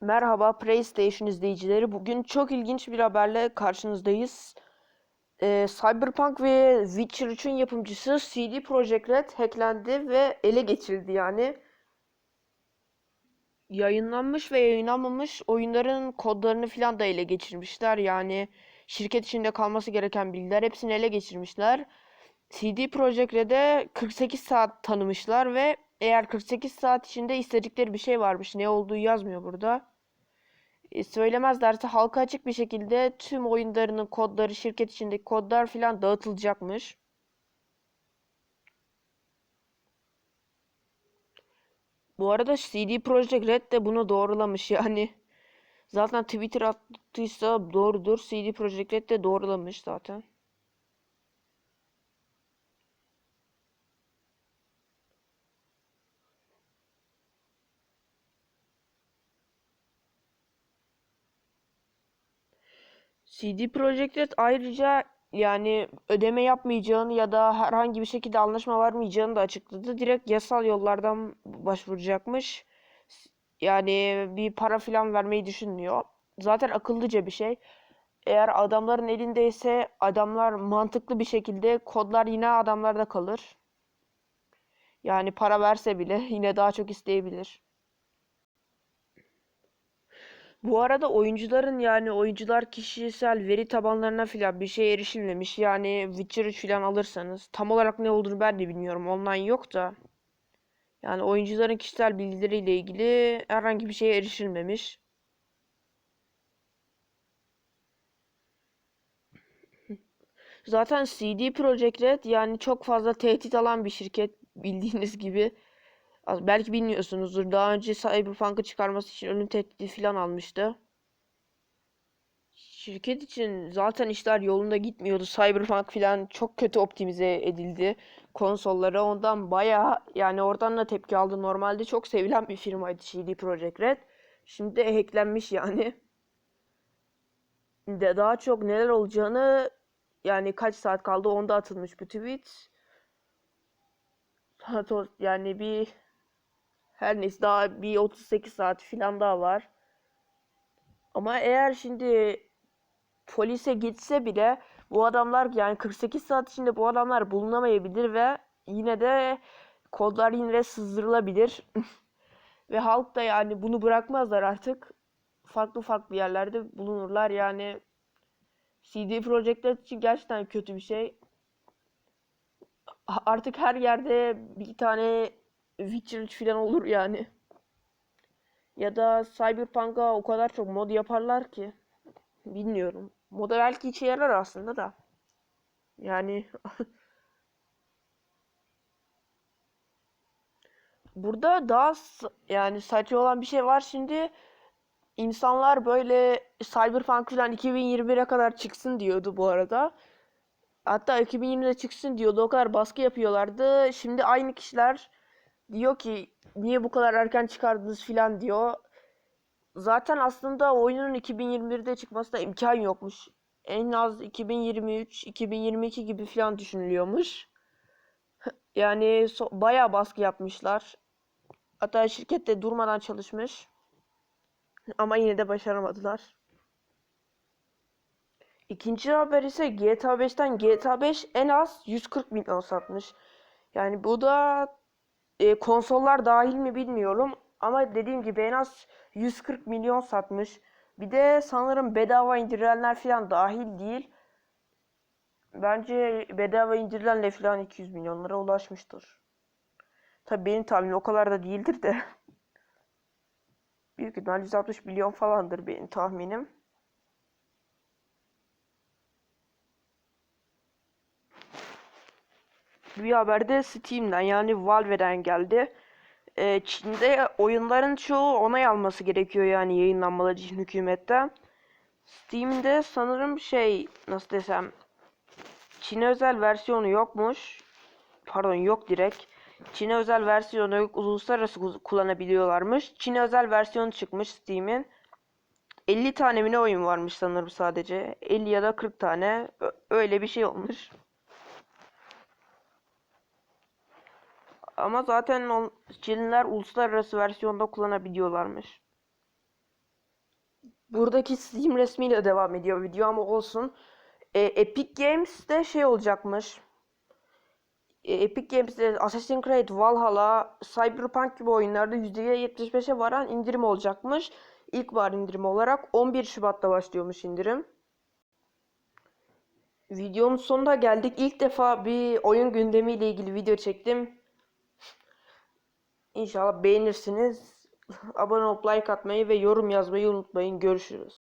Merhaba PlayStation izleyicileri. Bugün çok ilginç bir haberle karşınızdayız. Ee, Cyberpunk ve Witcher 3'ün yapımcısı CD Projekt Red hacklendi ve ele geçirildi yani. Yayınlanmış ve yayınlanmamış oyunların kodlarını filan da ele geçirmişler. Yani şirket içinde kalması gereken bilgiler hepsini ele geçirmişler. CD Projekt Red'e 48 saat tanımışlar ve eğer 48 saat içinde istedikleri bir şey varmış. Ne olduğu yazmıyor burada. E, söylemezlerse halka açık bir şekilde tüm oyunlarının kodları, şirket içindeki kodlar filan dağıtılacakmış. Bu arada CD Projekt Red de bunu doğrulamış yani. Zaten Twitter attıysa doğrudur. CD Projekt Red de doğrulamış zaten. CD Projekt Red ayrıca yani ödeme yapmayacağını ya da herhangi bir şekilde anlaşma varmayacağını da açıkladı. Direkt yasal yollardan başvuracakmış. Yani bir para falan vermeyi düşünmüyor. Zaten akıllıca bir şey. Eğer adamların elindeyse adamlar mantıklı bir şekilde kodlar yine adamlarda kalır. Yani para verse bile yine daha çok isteyebilir. Bu arada oyuncuların yani oyuncular kişisel veri tabanlarına filan bir şey erişilmemiş. Yani Witcher 3 filan alırsanız tam olarak ne olduğunu ben de bilmiyorum. Online yok da. Yani oyuncuların kişisel bilgileriyle ilgili herhangi bir şeye erişilmemiş. Zaten CD Projekt Red yani çok fazla tehdit alan bir şirket bildiğiniz gibi. Belki bilmiyorsunuzdur. Daha önce Cyberpunk'ı çıkarması için ölüm tehdidi falan almıştı. Şirket için zaten işler yolunda gitmiyordu. Cyberpunk falan çok kötü optimize edildi konsollara. Ondan bayağı yani oradan da tepki aldı. Normalde çok sevilen bir firmaydı CD Projekt Red. Şimdi de hacklenmiş yani. De daha çok neler olacağını yani kaç saat kaldı onda atılmış bu tweet. Yani bir her neyse daha bir 38 saat falan daha var. Ama eğer şimdi polise gitse bile bu adamlar yani 48 saat içinde bu adamlar bulunamayabilir ve yine de kodlar yine de sızdırılabilir. ve halk da yani bunu bırakmazlar artık. Farklı farklı yerlerde bulunurlar. Yani CD Projekt'ler için gerçekten kötü bir şey. Artık her yerde bir tane Witcher 3 falan olur yani. Ya da Cyberpunk'a o kadar çok mod yaparlar ki. Bilmiyorum. Moda belki işe yarar aslında da. Yani burada daha yani saçma olan bir şey var şimdi. İnsanlar böyle Cyberpunk falan 2021'e kadar çıksın diyordu bu arada. Hatta 2020'de çıksın diyordu. O kadar baskı yapıyorlardı. Şimdi aynı kişiler diyor ki niye bu kadar erken çıkardınız filan diyor. Zaten aslında oyunun 2021'de çıkmasına imkan yokmuş. En az 2023, 2022 gibi filan düşünülüyormuş. Yani so bayağı baskı yapmışlar. Hatta şirket de durmadan çalışmış. Ama yine de başaramadılar. İkinci haber ise GTA 5'ten GTA 5 en az 140 milyon satmış. Yani bu da e, konsollar dahil mi bilmiyorum. Ama dediğim gibi en az 140 milyon satmış. Bir de sanırım bedava indirilenler falan dahil değil. Bence bedava indirilenle falan 200 milyonlara ulaşmıştır. Tabi benim tahminim o kadar da değildir de. Büyük ihtimal 160 milyon falandır benim tahminim. Bir haber de Steam'den yani Valve'den geldi. Ee, Çin'de oyunların çoğu onay alması gerekiyor yani yayınlanmaları için hükümetten. Steam'de sanırım şey nasıl desem Çin'e özel versiyonu yokmuş. Pardon yok direkt. Çin'e özel versiyonu yok. Uluslararası kullanabiliyorlarmış. Çin'e özel versiyonu çıkmış Steam'in. 50 tane mi ne oyun varmış sanırım sadece. 50 ya da 40 tane. Öyle bir şey olmuş. Ama zaten Çinliler uluslararası versiyonda kullanabiliyorlarmış. Buradaki Steam resmiyle devam ediyor video ama olsun. E, Epic Games'te şey olacakmış. E, Epic Games'te Assassin's Creed Valhalla, Cyberpunk gibi oyunlarda %75'e varan indirim olacakmış. İlkbahar indirimi olarak 11 Şubat'ta başlıyormuş indirim. Videonun sonuna geldik. İlk defa bir oyun gündemiyle ilgili video çektim. İnşallah beğenirsiniz. Abone olup like atmayı ve yorum yazmayı unutmayın. Görüşürüz.